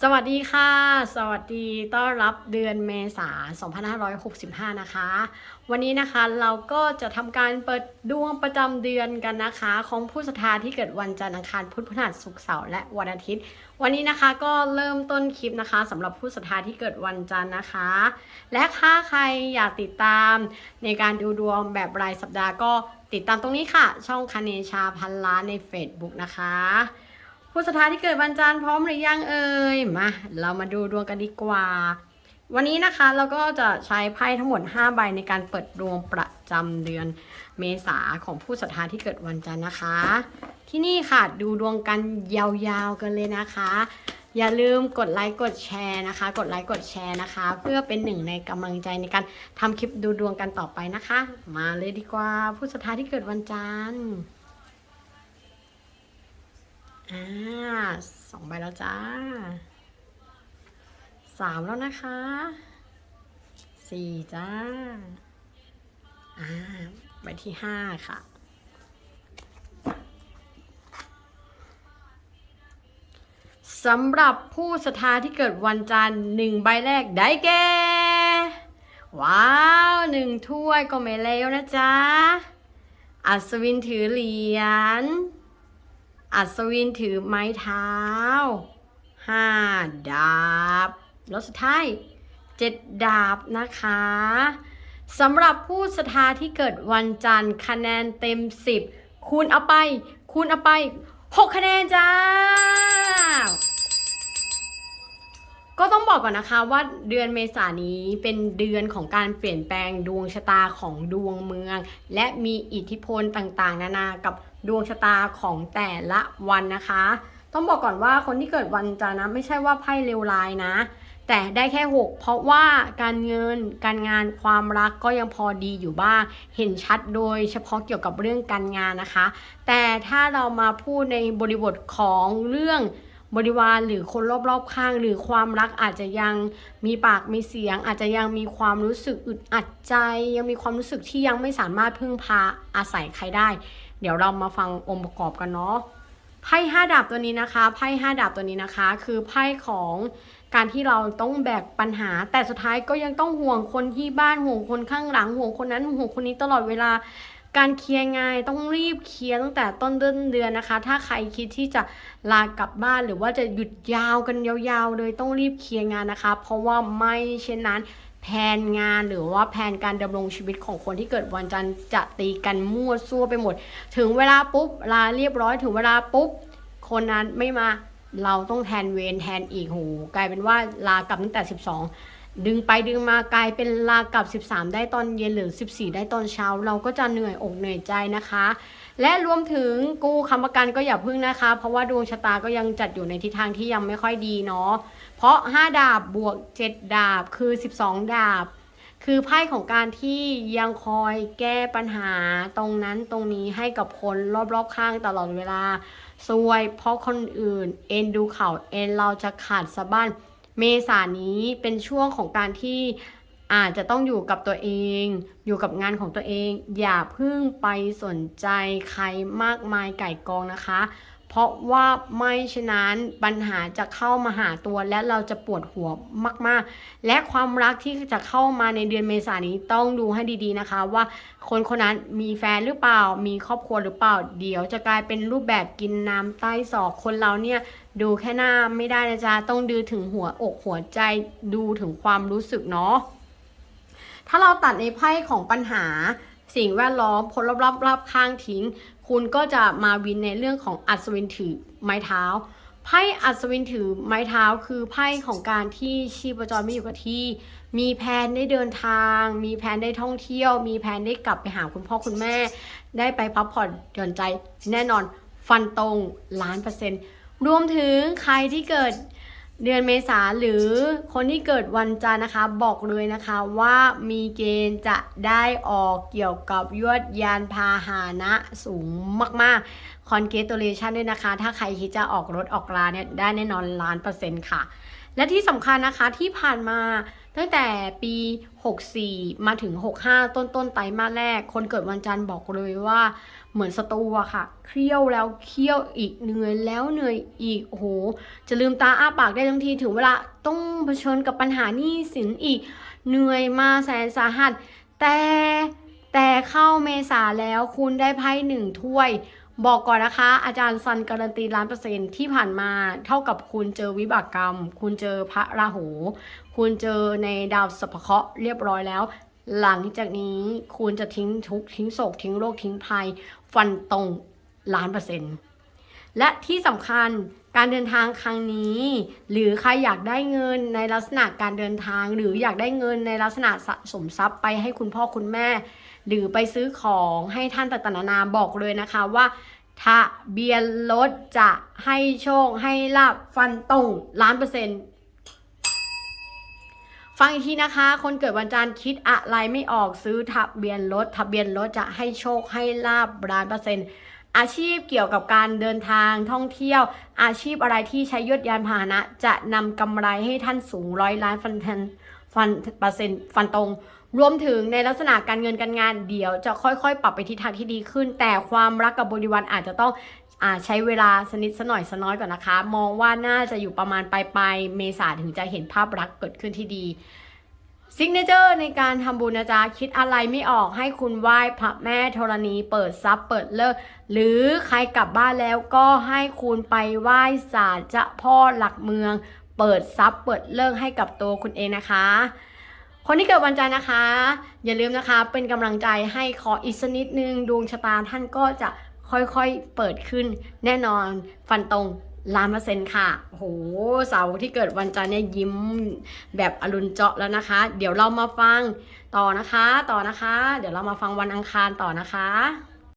สวัสดีค่ะ สวัสดีต้อนรับเดือนเมษา2565 นะคะ วันนี้นะคะเราก็จะทำการเปิดดวงประจำเดือนกันนะคะ ของผู้ศรัทธาที่เกิดวันจันทร์อังคารพุธพฤหัสศุกร์เสาร์และวันอาทิตย์ วันนี้นะคะก็เริ่มต้นคลิปนะคะสำหรับผู้ศรัทธาที่เกิดวันจันทร์นะคะ และถ้าใครอยากติดตามในการดูดวงแบบรายสัปดาห์ก็ติดตามตรงนี้ค่ะ ช่องคเนชาพันล้านใน Facebook นะคะ ผู้ศรัทธาที่เกิดวันจันทร์พร้อมหรือยังเอ่ยมาเรามาดูดวงกันดีกว่า วันนี้นะคะเราก็จะใช้ไพ่ทั้งหมด 5 ใบในการเปิดดวงประจำเดือนเมษาของผู้ศรัทธาที่เกิดวันจันทร์นะคะ ที่นี่ค่ะดูดวงกันยาวๆกันเลยนะคะ อย่าลืมกดไลค์กดแชร์นะคะ กดไลค์กดแชร์นะคะ เพื่อเป็นหนึ่งในกำลังใจในการทำคลิปดูดวงกันต่อไปนะคะ มาเลยดีกว่าผู้ศรัทธาที่เกิดวันจันทร์ อ่าสองใบแล้วจ้าสามแล้วนะคะสี่จ้า อ่าใบที่ห้าค่ะสำหรับผู้ศรัทธาที่เกิดวันจันทร์หนึ่งใบแรกได้แก่ว้าวหนึ่งถ้วยก็ไม่เลวนะจ๊ะ อัศวินถือเหรียญ อัศวินถือไม้เท้าห้าดาบ แล้วสุดท้ายเจ็ดดาบนะคะสำหรับผู้ศรัทธาที่เกิดวันจันทร์คะแนนเต็ม 10 คูณเอาไป คูณเอาไป 6 คะแนนจ้า ก็ต้องบอกก่อนนะคะว่าเดือนเมษายนนี้เป็นเดือนของการเปลี่ยนแปลงดวงชะตาของดวงเมือง และมีอิทธิพลต่างๆ นานากับ ดวงชะตาของแต่ละวันนะคะ ต้องบอกก่อนว่าคนที่เกิดวันจันทร์นะไม่ใช่ว่าไพ่เลวร้ายนะ แต่ได้แค่ 6 เพราะว่าการเงินการงานความรักก็ยังพอดีอยู่บ้าง เห็นชัดโดยเฉพาะเกี่ยวกับเรื่องการงานนะคะ แต่ถ้าเรามาพูดในบริบทของเรื่อง บริวารหรือคนรอบๆข้าง หรือความรักอาจจะยังมีปากมีเสียง อาจจะยังมีความรู้สึกอึดอัดใจ ยังมีความรู้สึกที่ยังไม่สามารถพึ่งพาอาศัยใครได้ เดี๋ยวเรามาฟังองค์ประกอบกันเนาะไพ่ห้าดาบตัวนี้นะคะไพ่ห้าดาบตัวนี้นะคะ คือไพ่ของการที่เราต้องแบกปัญหา แต่สุดท้ายก็ยังต้องห่วงคนที่บ้านห่วงคนข้างหลังห่วงคนนั้นห่วงคนนี้ตลอดเวลา การเคลียร์งานต้องรีบเคลียร์ตั้งแต่ต้นเดือนเดือนนะคะ ถ้าใครคิดที่จะลากลับบ้านหรือว่าจะหยุดยาวกันยาวๆ เลยต้องรีบเคลียร์งานนะคะ เพราะว่าไม่เช่นนั้นแผนงานหรือว่าแผนการดำรงชีวิตของคนที่เกิดวันจันทร์จะตีกันมั่วซั่วไปหมด ถึงเวลาปุ๊บลาเรียบร้อยถึงเวลาปุ๊บ คนนั้นไม่มาเราต้องแทนเวรแทนอีกโหกลายเป็นว่าลากลับตั้งแต่ 12 ดึงไปดึงมากลายเป็นลากับ 13 ได้ตอนเย็นหรือ 14 ได้ตอนเช้า เราก็จะเหนื่อยอกเหนื่อยใจนะคะ และรวมถึงกู้คำประกันก็อย่าพึ่งนะคะ เพราะว่าดวงชะตาก็ยังจัดอยู่ในทิศทางที่ยังไม่ค่อยดีเนาะเพราะ 5 ดาบบวก 7 ดาบคือ 12 ดาบ คือไพ่ของการที่ยังคอยแก้ปัญหาตรงนั้นตรงนี้ให้กับคนรอบๆข้างตลอดเวลาซวยเพราะคนอื่น เอ็นดูเขาเอ็นเราจะขาดสะบั้น เมษานี้เป็นช่วงของการที่อาจจะต้องอยู่กับตัวเอง อยู่กับงานของตัวเอง อย่าเพิ่งไปสนใจใครมากมายไก่กองนะคะ เพราะว่าไม่ฉะนั้นปัญหาจะเข้ามาหาตัวและเราจะปวดหัวมาก ๆ และความรักที่จะเข้ามาในเดือนเมษายนนี้ต้องดูให้ดีๆนะคะ ว่าคนคนนั้นมีแฟนหรือเปล่า มีครอบครัวหรือเปล่า เดี๋ยวจะกลายเป็นรูปแบบกินน้ำใต้ศอกคนเราเนี่ยดูแค่หน้าไม่ได้นะจ๊ะต้องดูถึงหัวอกหัวใจดูถึงความรู้สึกเนาะถ้าเราตัดในไพ่ของปัญหาสิ่งแวดล้อมคนรอบๆรอบข้างทิ้ง คุณก็จะมาวินในเรื่องของอัศวินถือไม้เท้าไพ่อัศวินถือไม้เท้าคือไพ่ของการที่ชีพจรไม่อยู่กับที่ มีแผนได้เดินทาง มีแผนได้ท่องเที่ยว มีแผนได้กลับไปหาคุณพ่อคุณแม่ ได้ไปพักผ่อนหย่อนใจ แน่นอนฟันตรงล้านเปอร์เซ็นต์รวมถึงใครที่เกิด เดือนเมษาหรือคนที่เกิดวันจันทร์นะคะ บอกเลยนะคะว่ามีเกณฑ์จะได้ออกเกี่ยวกับยวดยานพาหานะสูงมากๆ คอนเกตเลชันด้วยนะคะ ถ้าใครคิดจะออกรถออกลาเนี่ยได้แน่นอนล้านเปอร์เซ็นต์ค่ะ และที่สำคัญนะคะที่ผ่านมาตั้งแต่ปี 64 มาถึง 65 ต้นต้นๆไตรมาสแรก คนเกิดวันจันทร์บอกเลยว่าเหมือนสตูอะค่ะ เคี่ยวแล้วเคี่ยวอีกเหนื่อยแล้วเหนื่อยอีกโอ้โห จะลืมตาอ้าปากได้ทั้งทีถึงเวลาต้องเผชิญกับปัญหานี้สินอีก เหนื่อยมาแสนสาหัส แต่แต่เข้าเมษาแล้วคุณได้ไพ่หนึ่งถ้วย บอกก่อนนะคะ อาจารย์ซันการันตีล้านเปอร์เซ็นต์ที่ผ่านมาเท่ากับคุณเจอวิบากกรรม คุณเจอพระราหู คุณเจอในดาวสัพเคราะห์เรียบร้อยแล้ว หลังจากนี้คุณจะทิ้งทุกทิ้งโศกทิ้งโรคทิ้งภัย ฟันตรงล้านเปอร์เซ็นต์และที่สำคัญการเดินทางครั้งนี้ หรือใครอยากได้เงินในลักษณะการเดินทาง หรืออยากได้เงินในลักษณะสะสมทรัพย์ไปให้คุณพ่อคุณแม่ หรือไปซื้อของให้ท่านต่างๆนานาบอกเลยนะคะว่าทะเบียนรถจะให้โชคให้ลาบฟันตรงล้านเปอร์เซ็นต์ฟังอีกทีนะคะ คนเกิดวันจันทร์คิดอะไรไม่ออกซื้อทะเบียนรถทะเบียนรถจะให้โชคให้ลาบล้านเปอร์เซ็นต์อาชีพเกี่ยวกับการเดินทางท่องเที่ยว อาชีพอะไรที่ใช้ยศยานพาหนะ จะนำกำไรให้ท่านสูงร้อยล้านฟันทัน ฟันเปอร์เซ็นต์ฟันตรง รวมถึงในลักษณะการเงินการงานเดี๋ยวจะค่อยๆ ปรับไปทิศทางที่ดีขึ้น แต่ความรักกับบริวารอาจจะต้องอใช้เวลาสนิทสหน่อยสน้อยก่อนนะคะ มองว่าน่าจะอยู่ประมาณปลายปลายๆเมษาถึงจะเห็นภาพรักเกิดขึ้นที่ดีซิกเนเจอร์ในการทำบุญนะจ๊ะคิดอะไรไม่ออกให้คุณไหว้พระแม่ธรณีเปิดทรัพย์เปิดเลิก หรือใครกลับบ้านแล้วก็ให้คุณไปไหว้ศาลเจ้าพ่อหลักเมือง เปิดทรัพย์เปิดเลิกให้กับตัวคุณเองนะคะ คนที่เกิดวันจันทร์นะคะ อย่าลืมนะคะเป็นกำลังใจให้ขออีกสักนิดนึงดวงชะตาท่านก็จะค่อยๆเปิดขึ้น แน่นอนฟันตรงล้านเปอร์เซ็นต์ค่ะโหเสาที่เกิดวันจันทร์เนี่ยยิ้มแบบอรุณเจาะแล้วนะคะ เดี๋ยวเรามาฟังต่อนะคะ ต่อนะคะ เดี๋ยวเรามาฟังวันอังคารต่อนะคะ